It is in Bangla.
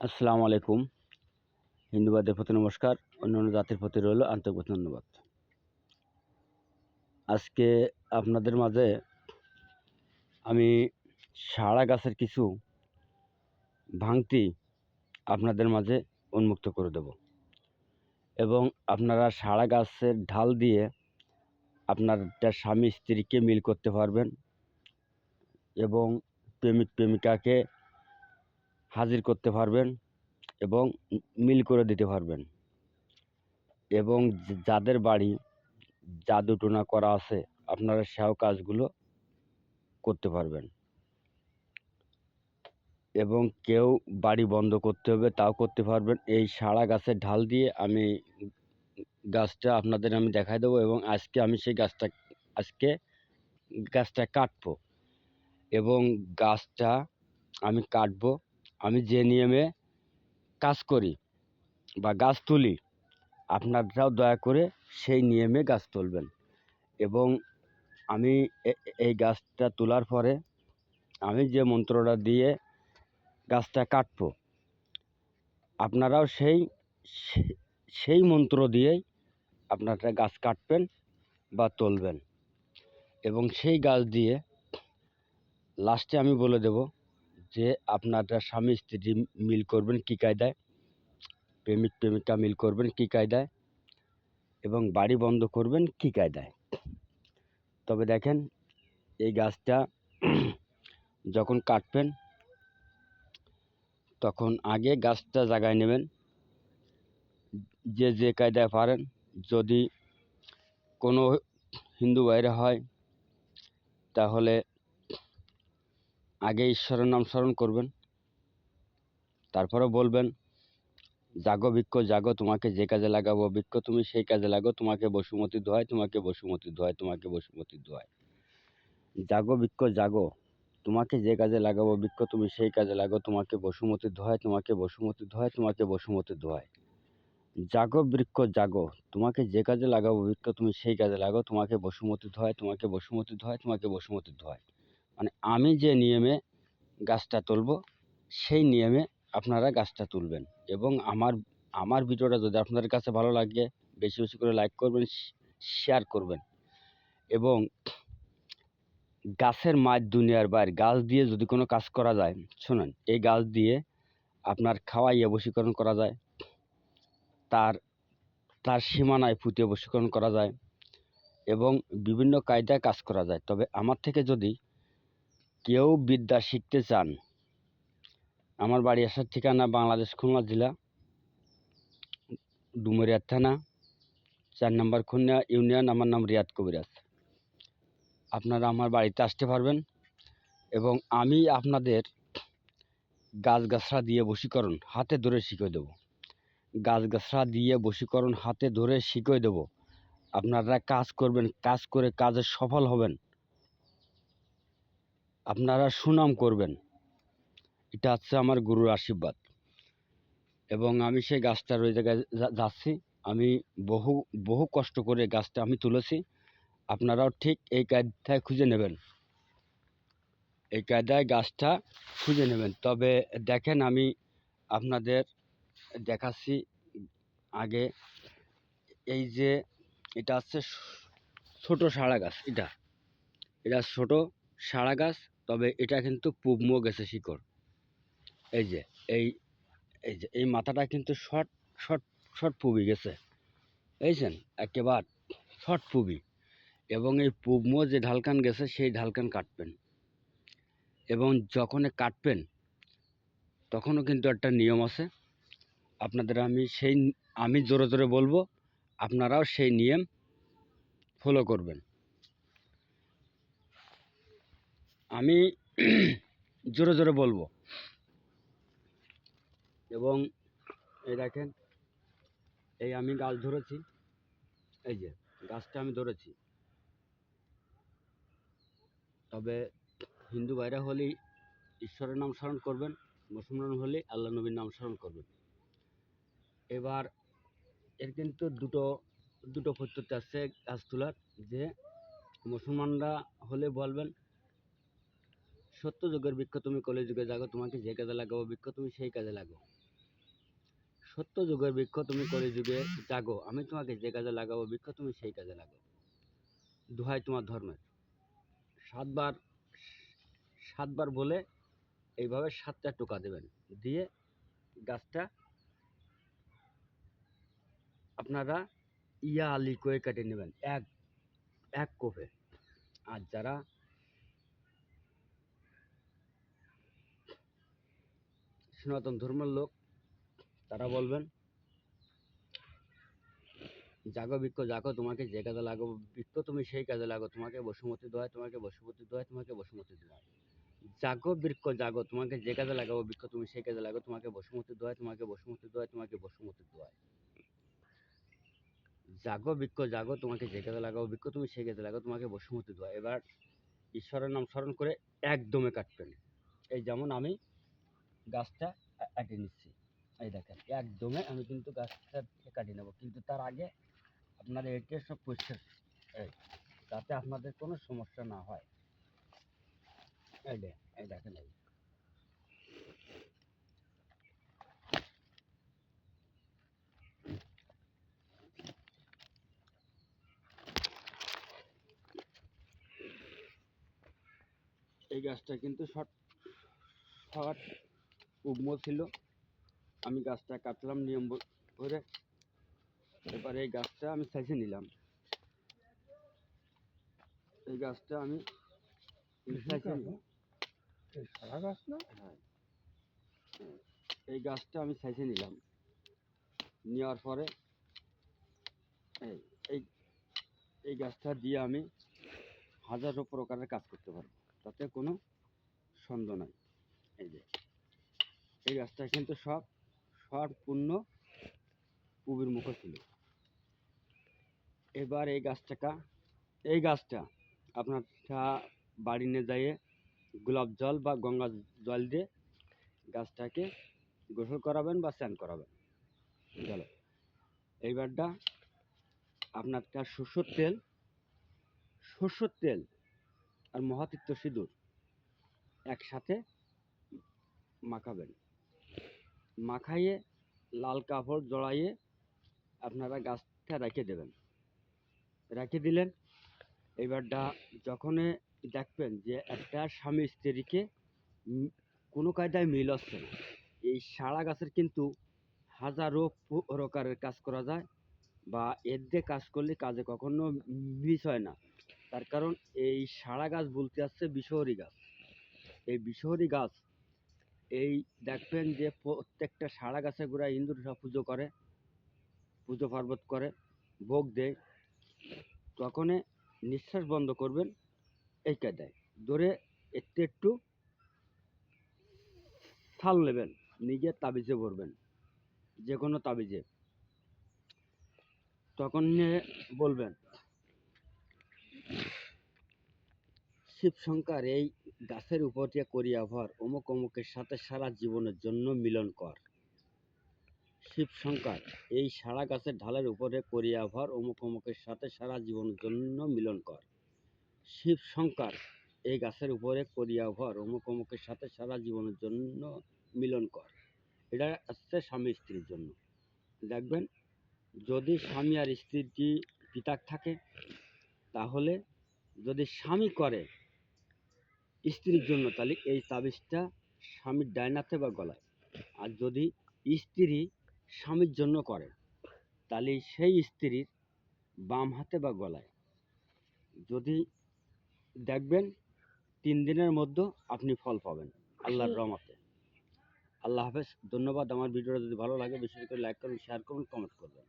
আসসালামু আলাইকুম। হিন্দুবাদের প্রতি নমস্কার, অন্যান্য জাতির প্রতি রইল আন্তরিক ধন্যবাদ। আজকে আপনাদের মাঝে আমি সারা গাছের কিছু ভাঙতি আপনাদের মাঝে উন্মুক্ত করে দেব এবং আপনারা সারা গাছের ঢাল দিয়ে আপনার স্বামী স্ত্রীকে মিল করতে পারবেন এবং প্রেমিক প্রেমিকাকে হাজির করতে পারবেন এবং মিল করে দিতে পারবেন। এবং যাদের বাড়ি জাদু টোনা করা আছে, আপনারা সেও কাজগুলো করতে পারবেন। এবং কেউ বাড়ি বন্ধ করতে হবে, তাও করতে পারবেন। এই সারা গাছের ঢাল দিয়ে আমি গাছটা আপনাদের আমি দেখাই দেবো এবং আজকে আমি সেই গাছটা, আজকে গাছটা কাটবো। এবং গাছটা আমি কাটবো আমি যে নিয়মে কাজ করি বা গাছ তুলি, আপনারাও দয়া করে সেই নিয়মে গাছ তুলবেন। এবং আমি এই গাছটা তোলার পরে আমি যে মন্ত্রটা দিয়ে গাছটা কাটবো, আপনারাও সেই সেই মন্ত্র দিয়েই আপনারা গাছ কাটবেন বা তুলবেন। এবং সেই গাছ দিয়ে লাস্টে আমি বলে দেব যে আপনারা স্বামী স্ত্রী মিল করবেন কী কায়দায়? প্রেমিক, প্রেমিকা মিল করবেন কী কায়দায়? এবং বাড়ি বন্ধ করবেন কী কায়দায়? তবে দেখেন, এই গাছটা যখন কাটবেন, তখন আগে গাছটা জাগায় নেবেন। যে যে কায়দায় পারেন, যদি কোনো হিন্দু বাইরে হয়, তাহলে আগে ঈশ্বরের নাম স্মরণ করবেন। তারপরে বলবেন, জাগো বৃক্ষ, জাগো, তোমাকে যে কাজে লাগাবো বৃক্ষ, তুমি সেই কাজে লাগো, তোমাকে বসুমতী দোহাই তোমাকে বসুমতি দোহাই তোমাকে বসুমতি দোহাই জাগো বৃক্ষ, জাগো, তোমাকে যে কাজে লাগাবো বৃক্ষ, তুমি সেই কাজে লাগো, তোমাকে বসুমতী দোহাই তোমাকে বসুমতী দোহাই তোমাকে বসুমতি দোহাই জাগো বৃক্ষ, জাগো, তোমাকে যে কাজে লাগাবো বৃক্ষ, তুমি সেই কাজে লাগো, তোমাকে বসুমতী দোহাই তোমাকে বসুমতী দোহাই তোমাকে বসুমতী দোহাই মানে আমি যে নিয়মে গাছটা তুলবো, সেই নিয়মে আপনারা গাছটা তুলবেন। এবং আমার আমার ভিডিওটা যদি আপনাদের কাছে ভালো লাগে, বেশি বেশি করে লাইক করবেন শেয়ার করবেন। এবং গাছের মাছ দুনিয়ার বাইরে, গাছ দিয়ে যদি কোনো কাজ করা যায়, শুনুন, এই গাছ দিয়ে আপনার খাওয়াইয়ে বশীকরণ করা যায়, তার তার সীমানায় ফুটিয়ে বশীকরণ করা যায়, এবং বিভিন্ন কায়দায় কাজ করা যায়। তবে আমার থেকে যদি কেউ বিদ্যা শিখতে চান। আমার বাড়ি আসার ঠিকানা বাংলাদেশ খুলনা জেলা, ডুমুরিয়া থানা, চার নম্বর খুলনা ইউনিয়ন, আমার নাম রিয়াদ কবিরাজ। আপনারা আমার বাড়িতে আসতে পারবেন এবং আমি আপনাদের গাছগাছড়া দিয়ে বশীকরণ হাতে ধরে শিখিয়ে দেবো। গাছগাছড়া দিয়ে বশীকরণ হাতে ধরে শিখিয়ে দেবো। আপনারা কাজ করবেন, কাজ করে কাজে সফল হবেন। আপনারা সুনাম করবেন। এটা হচ্ছে আমার গুরুর আশীর্বাদ। এবং আমি সেই গাছটার ওই জায়গায় যাচ্ছি। আমি বহু বহু কষ্ট করে গাছটা আমি তুলেছি। আপনারাও ঠিক এই কায়দায় খুঁজে নেবেন। এই কায়দায় গাছটা খুঁজে নেবেন। তবে দেখেন আমি আপনাদের দেখাচ্ছি আগে এই যে এটা হচ্ছে ছোট সাড়া গাছ এটা। এটা ছোট সাড়া গাছ তবে এটা কিন্তু পুবমো গেছে শিকড়। এই যে, এই এই যে, এই মাথাটা কিন্তু শর্ট শর্ট শর্ট পুবি গেছে। বুঝছেন একেবারে শর্ট পুবি। এবং এই পুবমো যে ঢালকান গেছে, সেই ঢালকান কাটবেন। এবং যখন কাটবেন, তখনও কিন্তু একটা নিয়ম আছে। আপনাদের আমি সেই, আমি জোরে জোরে বলব, আপনারাও সেই নিয়ম ফলো করবেন। আমি জোরে জোরে বলব। এবং এই দেখেন, এই আমি গাছ ধরেছি, এই যে গাছটা আমি ধরেছি। তবে হিন্দু ভাইরা হলেই ঈশ্বরের নাম স্মরণ করবেন, মুসলমান হলে আল্লাহ নবীর নাম স্মরণ করবেন। এবার এর কিন্তু দুটো দুটো পদ্ধতি আছে গাছ তোলার, যে মুসলমানরা হলে বলবেন সত্য যুগের বৃক্ষ তুমি কলি যুগে জাগো, তোমাকে যে কাজে লাগাবো বৃক্ষ তুমি সেই কাজে লাগো সত্য যুগের বৃক্ষ তুমি কলি যুগে জাগো, আমি তোমাকে যে কাজে লাগাবো বৃক্ষ তুমি সেই কাজে লাগো দোহাই তোমার ধর্মের। সাতবার সাতবার বলে এইভাবে সাতটা টোকা দেবেন। দিয়ে গাছটা আপনারা ইয়া আলি করে কেটে নেবেন, এক এক কোপে। আর যারা সনাতন ধর্মের লোক, তারা বলবেন, জাগো বৃক্ষ জাগো, তোমাকে যে কাজে লাগাবো বৃক্ষ তুমি সেই কাজে লাগো তোমাকে বসুমতি দোয়ায় তোমাকে বসুমতী দোয়ায় তোমাকে বসুমতী দোয়ায় জাগো বৃক্ষ জাগো, তোমাকে যে কাজে লাগাবো বৃক্ষ তুমি সেই কাজে লাগো তোমাকে বসুমতী দোয়ায় তোমাকে বসুমতী দোয়ায় তোমাকে বসুমতী দোয়ায় জাগো বৃক্ষ জাগো, তোমাকে যে কাজে লাগাবো বৃক্ষ তুমি সেই কাজে লাগো তোমাকে বসুমতী দোয়া এবার ঈশ্বরের নাম স্মরণ করে একদমে কাটবেন। এই যেমন আমি গাছটা কাটে নিচ্ছি। এই দেখেন, একদমে আমি কিন্তু গাছটা কাটিয়ে নেব। কিন্তু তার আগে আপনার এটা সব পরিষ্কার যাতে আপনাদের কোনো সমস্যা না হয়। এই এই দেখেন এই। এই গাছটা কিন্তু শর্ট শর্ট উগ্ম ছিল। আমি গাছটা কাটলাম নিয়ম করে। এবার এই গাছটা আমি সাইজে নিলাম। এই গাছটা আমি সারা গাছ না? হ্যাঁ। এই গাছটা আমি সাইজে নিলাম। নেওয়ার পরে এই এই এই গাছটা দিয়ে আমি হাজারো প্রকারের কাজ করতে পারব। তাতে কোনো সন্দেহ নাই। এই যে। এই গাছটা কিন্তু সব সম্পূর্ণ পুবির মুখে ছিল। এবার এই গাছটাকা, এই গাছটা আপনার বাড়ি নিয়ে যাইয়ে গোলাপ জল বা গঙ্গা জল দিয়ে গাছটাকে গোসল করাবেন বা স্নান করাবেন। গেল এইবারটা আপনার তার সরষের তেল সরষের তেল আর মহাতীর্থ সিঁদুর একসাথে মাখাবেন। মাখাইয়ে লাল কাপড় জড়াইয়ে আপনারা গাছটা রেখে দেবেন। রেখে দিলেন। এইবারটা যখন দেখবেন যে একটা স্বামী স্ত্রীকে কোনো কায়দায় মিল হচ্ছে না। এই সারা গাছের কিন্তু হাজারো প্রকারের কাজ করা যায় বা এর দিয়ে কাজ করলে কাজে কখনো মিস হয় না। তার কারণ এই সারা গাছ বলতে আসছে বিষহরি গাছ। এই বিষহরি গাছ এই দেখবেন যে প্রত্যেকটা শাড়া গাছের গোড়ায় ইন্দুররা পুজো করে, পুজো পার্বত করে, ভোগ দেয়। তখন নিঃশ্বাস বন্ধ করবেন, এই কায়দায়। ধরে একটু একটু থাল নেবেন নিজের তাবিজে ভরবেন যে কোনো তাবিজে। তখন নিয়ে বলবেন, শিব শঙ্কর, এই গাছের উপর করিয়া ভর অমুক অমুকের সাথে সারা জীবনের জন্য মিলন কর। শিব শঙ্কর, এই সারা গাছের ঢালের উপরে করিয়া ভর অমুক অমুকের সাথে সারা জীবনের জন্য মিলন কর। শিব শঙ্কর, এই গাছের উপরে করিয়া ভর অমুক অমুকের সাথে সারা জীবনের জন্য মিলন কর। এটা আসছে স্বামী স্ত্রীর জন্য। দেখবেন, যদি স্বামী আর স্ত্রীটি পিতাক থাকে, তাহলে যদি স্বামী করে স্ত্রীর জন্য তাহলে এই তাবিজটা স্বামীর ডাইনাতে বা গলায়। আর যদি স্ত্রী স্বামীর জন্য করে তাহলে সেই স্ত্রীর বাম হাতে বা গলায়। যদি দেখবেন তিন দিনের মধ্যে আপনি ফল পাবেন আল্লাহর রহমতে। আল্লাহ হাফেজ ধন্যবাদ। আমার ভিডিওটা যদি ভালো লাগে বেশি করে লাইক করুন শেয়ার করুন কমেন্ট করবেন।